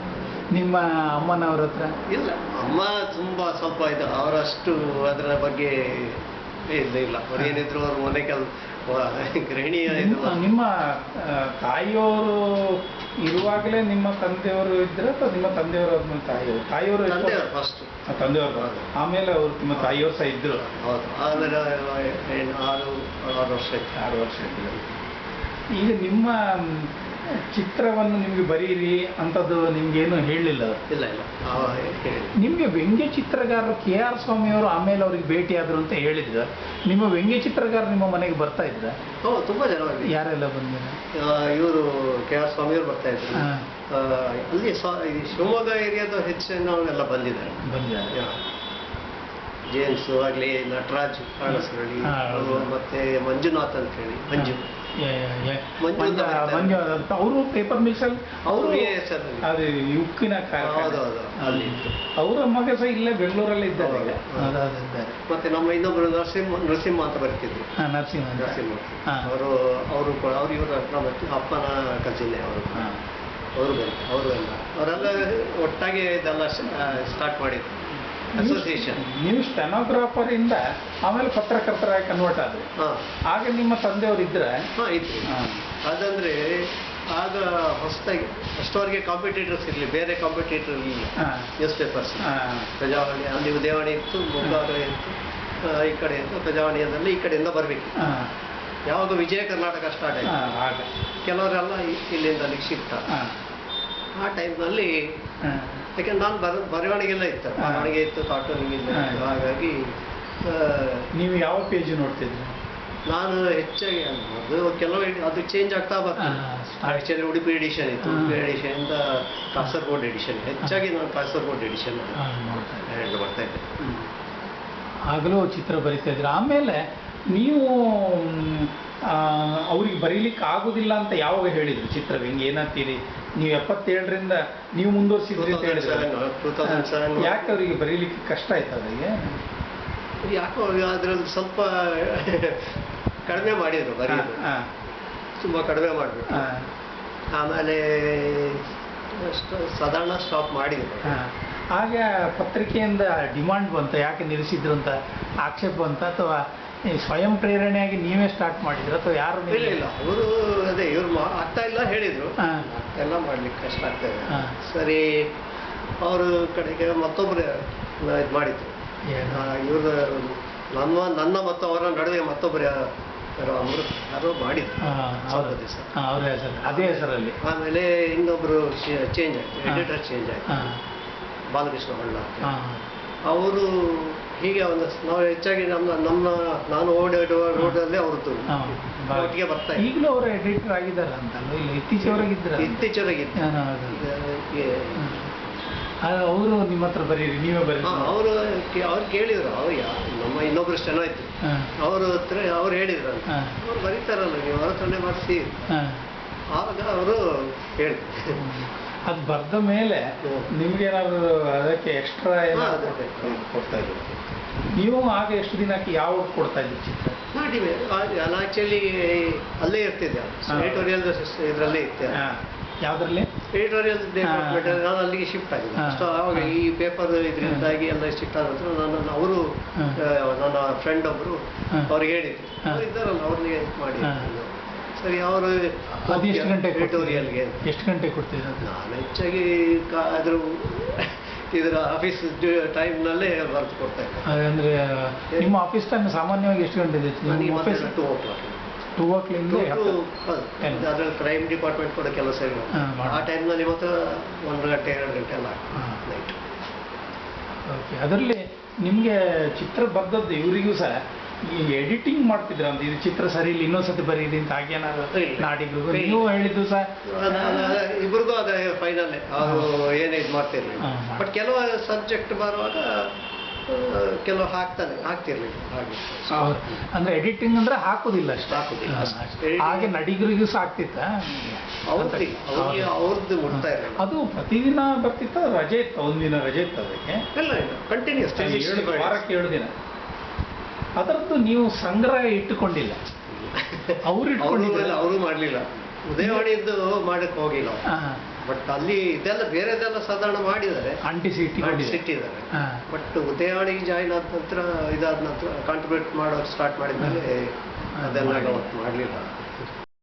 ನಿಮ್ಮ ಅಮ್ಮನವ್ರ ಹತ್ರ? ಇಲ್ಲ. ಅಮ್ಮ ತುಂಬಾ ಸ್ವಲ್ಪ ಇದು ಅವರಷ್ಟು ಅದರ ಬಗ್ಗೆ ಇಲ್ಲ ಇಲ್ಲ. ಅವ್ರು ಏನಿದ್ರು ಅವ್ರ ಮನೆ ಕೆಲ ಗೃಹಿಣಿಯ ಇದು ನಿಮ್ಮ- ತಾಯಿಯವರು ಇರುವಾಗಲೇ ನಿಮ್ಮ ತಂದೆಯವರು ಇದ್ರೆ ಅಥವಾ ನಿಮ್ಮ ತಂದೆಯವರು ಆದ್ಮೇಲೆ ತಾಯಿಯವರು? ತಾಯಿಯವರು ಎಷ್ಟು? ತಂದೆ ವರ್ಷ? ಫಸ್ಟ್ ತಂದೆಯವರು ಆಮೇಲೆ ಅವರು ನಿಮ್ಮ ತಾಯಿಯವರು ಸಹ ಇದ್ರು? ಹೌದು. ಆಮೇಲೆ ಆರು ಆರು ವರ್ಷ ಆರು ವರ್ಷ ಇದ್ರು ಈಗ ನಿಮ್ಮ ಚಿತ್ರವನ್ನು ನಿಮ್ಗೆ ಬರೀರಿ ಅಂಥದ್ದು ನಿಮ್ಗೇನು ಹೇಳಲಿಲ್ಲ ಇಲ್ಲ ಇಲ್ಲ. ನಿಮ್ಗೆ ವ್ಯಂಗ್ಯ ಚಿತ್ರಗಾರರು ಕೆ ಆರ್ ಸ್ವಾಮಿಯವರು ಆಮೇಲೆ ಅವ್ರಿಗೆ ಭೇಟಿಯಾದರು ಅಂತ ಹೇಳಿದ್ರು? ನಿಮ್ಮ ವ್ಯಂಗ್ಯ ಚಿತ್ರಗಾರ ನಿಮ್ಮ ಮನೆಗೆ ಬರ್ತಾ ಇದ್ದ ಹೌದು ತುಂಬಾ ಜನ. ಯಾರೆಲ್ಲ ಬಂದ ಇವರು ಕೆ ಆರ್ ಸ್ವಾಮಿಯವರು ಬರ್ತಾ ಇದ್ರು. ಹಾ. ಆ, ಅಲ್ಲಿ ಸ್ವ- ಈ ಶಿವಮೊಗ್ಗ ಏರಿಯಾದ ಹೆಚ್ಚಿನವರೆಲ್ಲ ಬಂದಿದ್ದಾರೆ. ಬಂದಿದ್ದಾರೆ. ಯಾ. ಜೇಮ್ಸ್ ಆಗಲಿ ನಟರಾಜ್ ಕಾಣಸ್ರಳ್ಳಿ ಹಾ, ಹೌದು. ಮತ್ತೆ ಮಂಜುನಾಥ್ ಅಂತ ಹೇಳಿ ಮಂಜು. ಮಂಜು ಅವರು ಪೇಪರ್ ಮಿಸ್ ಅವರು. ಅದು ಹೌದು. ಅಲ್ಲಿ. ಅವರ ಮಗ ಸಹ ಇಲ್ಲೇ ಬೆಂಗಳೂರಲ್ಲಿ ಇದ್ದಾರೆ ಮತ್ತೆ ನಮ್ಮ ಇನ್ನೊಬ್ಬರು ನರಸಿಂಹ ನರಸಿಂಹ ಅಂತ ಬರ್ತಿದ್ರು. ನರಸಿಂಹ. ನರಸಿಂಹ. ಅವರು ಅವರು ಕೂಡ ಅವ್ರು ಇವರು ನಮ್ಮ ಅಪ್ಪನ ಕಸಿನ್ ಅವರು. ಅವರು ಅವರು ಎಲ್ಲ ಅವರೆಲ್ಲ ಒಟ್ಟಾಗಿ ಇದೆಲ್ಲ ಸ್ಟಾರ್ಟ್ ಮಾಡಿದ್ರು. ಅಸೋಸಿಯೇಷನ್ ನೀವು ಸ್ಟೆನೋಗ್ರಾಫರ್ ಇಂದ ಆಮೇಲೆ ಪತ್ರಕರ್ತರಾಗಿ ಕನ್ವರ್ಟ್ ಆದ್ರೆ. ಆಗ ನಿಮ್ಮ ತಂದೆಯವರು ಇದ್ರೆ? ಅದಂದ್ರೆ ಆಗ ಹೊಸದಾಗಿ ಅಷ್ಟವರಿಗೆ ಕಾಂಪಿಟೇಟರ್ಸ್ ಇರಲಿ ಬೇರೆ ಕಾಂಪಿಟೇಟರ್ ಇರಲಿಲ್ಲ ನ್ಯೂಸ್ ಪೇಪರ್ಸ್ ಪ್ರಜಾವಾಣಿ ಅಲ್ಲಿ ಉದಯವಾಣಿ ಇತ್ತು ಮುಂಗಾರು ಇತ್ತು ಈ ಕಡೆ ಇತ್ತು ಪ್ರಜಾವಾಣಿಯಲ್ಲಿ ಈ ಕಡೆಯಿಂದ ಬರಬೇಕು. ಯಾವಾಗ ವಿಜಯ ಕರ್ನಾಟಕ ಸ್ಟಾರ್ಟ್ ಆಯಿತು. ಕೆಲವರೆಲ್ಲ ಇಲ್ಲಿಂದ ಅಲ್ಲಿಗೆ ಸಿಗ್ತಾರೆ ಆ ಟೈಮ್ನಲ್ಲಿ ಹಾ. ಯಾಕಂದ್ರೆ ನಾನು ಬರ ಬರವಣಿಗೆಲ್ಲ ಇತ್ತು. ಬರವಣಿಗೆ ಇತ್ತು ಕಾರ್ಟೂನಿಂಗ್ ಇಲ್ಲ. ಹಾಗಾಗಿ ನೀವು ಯಾವ ಪೇಜ್ ನೋಡ್ತಿದ್ರಿ? ನಾನು ಹೆಚ್ಚಾಗಿ ಅದು ಕೆಲವು ಅದು ಚೇಂಜ್ ಆಗ್ತಾ ಬರ್ತದೆ. ಆಕ್ಚುಲಿ ಉಡುಪಿ ಎಡಿಷನ್ ಇತ್ತು. ಉಡುಪಿ ಎಡಿಷನ್ ಇಂದ ಕಾಸರ್ಗೋಡ್ ಎಡಿಷನ್ ಹೆಚ್ಚಾಗಿ ನಾನು ಕಾಸರ್ಗೋಡ್ ಎಡಿಷನ್ ಬರ್ತಾ ನೋಡ್ತಾ ಇದ್ದೆ. ಆಗಲೂ ಚಿತ್ರ ಬರಿತಾ ಇದ್ರು. ಆಮೇಲೆ ನೀವು ಅವ್ರಿಗೆ ಬರೀಲಿಕ್ಕೆ ಆಗೋದಿಲ್ಲ ಅಂತ ಯಾವಾಗ ಹೇಳಿದ್ರು ಚಿತ್ರ ಹಿಂಗೆ ಏನಂತೀರಿ? ನೀವು ಎಪ್ಪತ್ತೇಳರಿಂದ ನೀವು ಮುಂದುವರಿಸಿದ್ರಿ ಅಂತ ಹೇಳಿದ್ರೆ. 2007, 2007. ಯಾಕೆ ಅವರಿಗೆ ಬರೀಲಿಕ್ಕೆ ಕಷ್ಟ ಆಯ್ತು ಅವರಿಗೆ ಯಾಕೋ ಅದ್ರಲ್ಲಿ ಸ್ವಲ್ಪ ಕಡಿಮೆ ಮಾಡಿದ್ರು ಬರೀ ತುಂಬ ಕಡಿಮೆ ಮಾಡಿದ್ರು ಆಮೇಲೆ ಸಾಧಾರಣ ಸ್ಟಾಪ್ ಮಾಡಿದ್ರು. ಆಗ ಪತ್ರಿಕೆಯಿಂದ ಡಿಮಾಂಡ್ ಬಂತ ಯಾಕೆ ನಿಲ್ಲಿಸಿದ್ರು ಅಂತ? ಆಕ್ಷೇಪ ಬಂತ ಅಥವಾ ಸ್ವಯಂ ಪ್ರೇರಣೆಯಾಗಿ ನೀವೇ ಸ್ಟಾರ್ಟ್ ಮಾಡಿದ್ರು ಅಥವಾ ಯಾರು ಇಲ್ಲ ಇಲ್ಲ. ಅವರು ಅದೇ ಇವ್ರು ಆಗ್ತಾ ಇಲ್ಲ ಹೇಳಿದ್ರು. ಎಲ್ಲ ಮಾಡ್ಲಿಕ್ಕೆ ಕಷ್ಟ ಆಗ್ತದೆ. ಇದೆ ಸರಿ ಅವರು ಕಡೆಗೆ ಮತ್ತೊಬ್ಬರು ಇದು ಮಾಡಿದ್ರು. ಇವ್ರ ನನ್ನ ನನ್ನ ಮತ್ತು ಅವರ ನಡುವೆ ಮತ್ತೊಬ್ಬರು ಯಾರು ಅವರು ಯಾರೋ ಮಾಡಿದ್ರು. ಹೌದು. ಹೆಸರು. ಅದೇ ಹೆಸರಲ್ಲಿ. ಆಮೇಲೆ ಇನ್ನೊಬ್ರು ಚೇಂಜ್ ಆಯ್ತು. ಎಡಿಟರ್ ಚೇಂಜ್ ಆಯ್ತು. ಬಾಲಕೃಷ್ಣ ಹೊಳ್ಳ ಅವರು ಹೀಗೆ ಒಂದು ನಾವು ಹೆಚ್ಚಾಗಿ ನಮ್ಮ ನಮ್ಮ ನಾನು ಓಡಾಡುವ ರೋಡಲ್ಲಿ ಅವ್ರದ್ದು ಒಟ್ಟಿಗೆ ಬರ್ತಾ ಈಗಲೂ ಅವರು ಎಡಿಟರ್ ಆಗಿದ್ದಾರೆ ಅಂತಲ್ಲ ಇಲ್ಲ ಇತ್ತೀಚೆವರೆಗಿದ್ರ ಇತ್ತೀಚೆಗಿತ್ತು ಅವರು ನಿಮ್ಮ ಹತ್ರ ಬರೀರಿ ನೀವೇ ಬರೀರಿ. ಅವರು ಅವ್ರು ಕೇಳಿದ್ರು ಅವ್ರು ನಮ್ಮ ಇನ್ನೊಬ್ರು ಜನ ಆಯ್ತು. ಅವ್ರ ಹತ್ರ ಅವ್ರು ಹೇಳಿದ್ರು. ಅವ್ರು ಬರೀತಾರಲ್ಲ ನೀವು ಅವ್ರ ಹತ್ರನೇ ಮಾಡಿಸಿ. ಆಗ ಅವರು ಹೇಳಿದ್ರು ಅದು ಬರ್ದ ಮೇಲೆ ನಿಮ್ಗೆ ನಿಮ್ಗೇನಾದ್ರು ಅದಕ್ಕೆ ಎಕ್ಸ್ಟ್ರಾ ಏನಾದ್ರು ಕೊಡ್ತಾ ಇದ್ರು ನೀವು ಆಗ ಎಷ್ಟು ದಿನಕ್ಕೆ ಯಾವ ಕೊಡ್ತಾ ಇದ್ರಿ ಚಿತ್ರ? ಮಾಡಿವೆ ನಾನು ಆಕ್ಚುಲಿ ಅಲ್ಲೇ ಇರ್ತಿದ್ದೆ. ಎಡಿಟೋರಿಯಲ್ ಇದರಲ್ಲೇ ಇರ್ತೆ ಹಾ, ಯಾವ್ದ್ರಲ್ಲಿ? ಎಡಿಟೋರಿಯಲ್ ನಾನು ಅಲ್ಲಿಗೆ ಶಿಫ್ಟ್ ಆಗಿದೆ. ಅಷ್ಟು ಆವಾಗ ಈ ಪೇಪರ್ ಇದರಿಂದಾಗಿ ಎಲ್ಲ ಶಿಫ್ಟ್ ಆದ ನಂತರ ನನ್ನ ಅವರು ನನ್ನ ಫ್ರೆಂಡ್ ಒಬ್ಬರು. ಅವ್ರಿಗೆ ಹೇಳಿದ್ರು. ಇದ್ದಾರಲ್ಲ ಅವ್ರಿಗೆ ಮಾಡಿ. ಸರಿ ಅವರು ಅದು ಎಷ್ಟು ಗಂಟೆ ಟ್ಯೂಟೋರಿಯಲ್ಗೆ ಎಷ್ಟು ಗಂಟೆ ಕೊಡ್ತೀರಿ ನಾನು ಹೆಚ್ಚಾಗಿ ಕಾ- ಅದ್ರ ಇದರ ಆಫೀಸ್ ಟೈಮ್ನಲ್ಲೇ ಬರೆದು ಕೊಡ್ತಾ ಇದ್ದೆ. ಅಂದ್ರೆ ನಿಮ್ಮ ಆಫೀಸ್ ಟೈಮ್ ಸಾಮಾನ್ಯವಾಗಿ ಎಷ್ಟು ಗಂಟೆ ಇದೆ ನನಗೆ office two o'clock two o'clock ಅದರಲ್ಲಿ ಕ್ರೈಮ್ ಡಿಪಾರ್ಟ್ಮೆಂಟ್ ಕೂಡ ಕೆಲಸ ಇಲ್ಲ ಆ ಟೈಮ್ ಆ ಟೈಮ್ನಲ್ಲಿ ಮಾತ್ರ ಒಂದು ಗಂಟೆ ಎರಡು ಗಂಟೆ ಎಲ್ಲ ನೈಟ್ ಓಕೆ ಅದರಲ್ಲಿ ನಿಮಗೆ ಚಿತ್ರ ಬಗ್ಗದ್ದು ಇವರಿಗೂ ಸಹ ಈ ಎಡಿಟಿಂಗ್ ಮಾಡ್ತಿದ್ರ ಅಂತ ಇದು ಚಿತ್ರ ಸರಿ ಇಲ್ಲ ಇನ್ನೊಂದ್ಸತಿ ಬರೀರಿ ಅಂತ ಹಾಗೇನಾದ್ರು ಇಲ್ಲ. ನೀವು ಹೇಳಿದ್ದು ಸಹ ಇಬ್ರಿಗೂ ಅದೇ ಫೈನಲ್ ಅವರು ಏನೇ ಇದು ಮಾಡ್ತಿರ್ಲಿಲ್ಲ ಬಟ್ ಕೆಲವು ಸಬ್ಜೆಕ್ಟ್ ಬರುವಾಗ ಕೆಲವು ಹಾಕ್ತಾನೆ ಹಾಕ್ತಿರ್ಲಿ. ಹಾಗೆ. ಅಂದ್ರೆ ಎಡಿಟಿಂಗ್ ಅಂದ್ರೆ ಹಾಕುದಿಲ್ಲ ಅಷ್ಟು. ಹಾಕುದಿಲ್ಲ. ಹಾಗೆ ನಡಿಗರಿಗೂ ಸಹ ಆಗ್ತಿತ್ತ? ಅವ್ರಿಗೆ ಅವ್ರದ್ದು ಮುಟ್ತಾ ಇರಲಿಲ್ಲ ಅದು ಪ್ರತಿದಿನ ಬರ್ತಿತ್ತ ರಜೆ ಇತ್ತು ಒಂದಿನ ರಜೆ ಇತ್ತು ಅದಕ್ಕೆ ಇಲ್ಲ. ಕಂಟಿನ್ಯೂಸ್ ವಾರಕ್ಕೆ ಏಳು ದಿನ. ಅದರದ್ದು ನೀವು ಸಂಗ್ರಹ ಇಟ್ಟುಕೊಂಡಿಲ್ಲ. ಅವರು ಇಟ್ಕೊಂಡಿದ್ದಾರೆ. ಅವರು ಮಾಡಲಿಲ್ಲ. ಉದಯವಾಣಿದ್ದು ಮಾಡಕ್ಕೆ ಹೋಗಿಲ್ಲ ಬಟ್ ಅಲ್ಲಿ ಇದೆಲ್ಲ ಬೇರೆದೆಲ್ಲ ಸಾಧಾರಣ ಮಾಡಿದ್ದಾರೆ. ಅಂಟಿಸಿ ಇಟ್ಟಿದ್ದಾರೆ. ಬಟ್ ಉದಯವಾಣಿಗೆ ಜಾಯಿನ್ ಆದ ನಂತರ ಇದಾದ ನಂತರ ಕಾಂಟ್ರಿಬ್ಯೂಟ್ ಮಾಡೋಕೆ ಸ್ಟಾರ್ಟ್ ಮಾಡಿದ್ಮೇಲೆ ಅದೆಲ್ಲ ಮಾಡಲಿಲ್ಲ.